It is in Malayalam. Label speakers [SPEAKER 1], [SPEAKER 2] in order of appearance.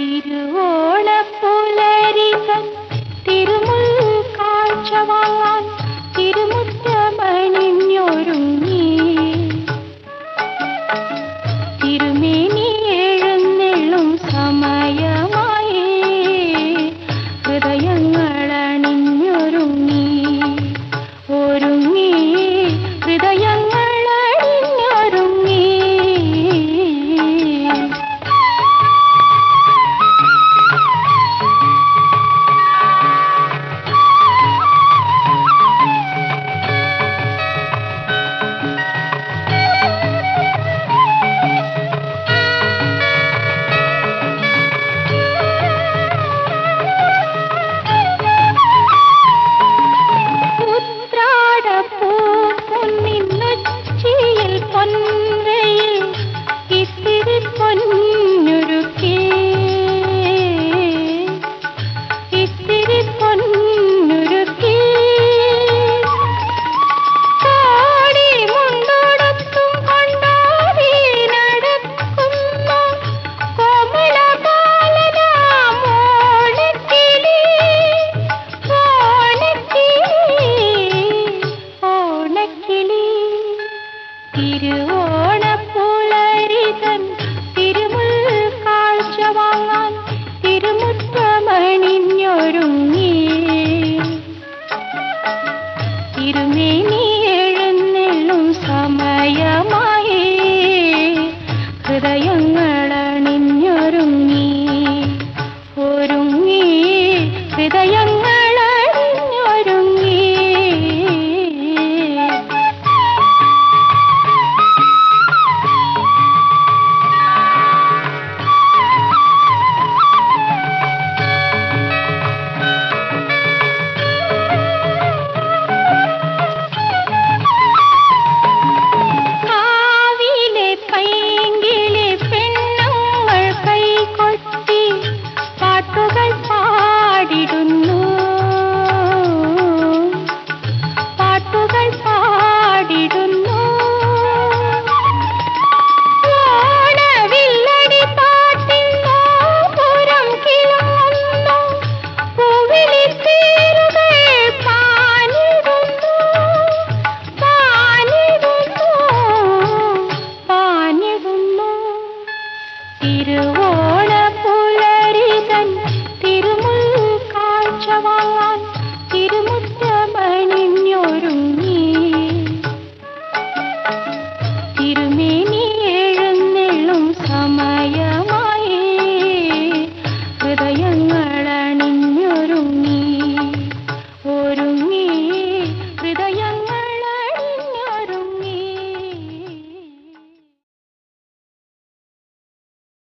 [SPEAKER 1] ोणुल തിരുവോണപ്പുലരിതൻ തിരുമുൾ കാഴ്ച വാങ്ങാൻ തിരുമേനി എഴുന്നെള്ളും സമയമായി. ഹൃദയങ്ങൾ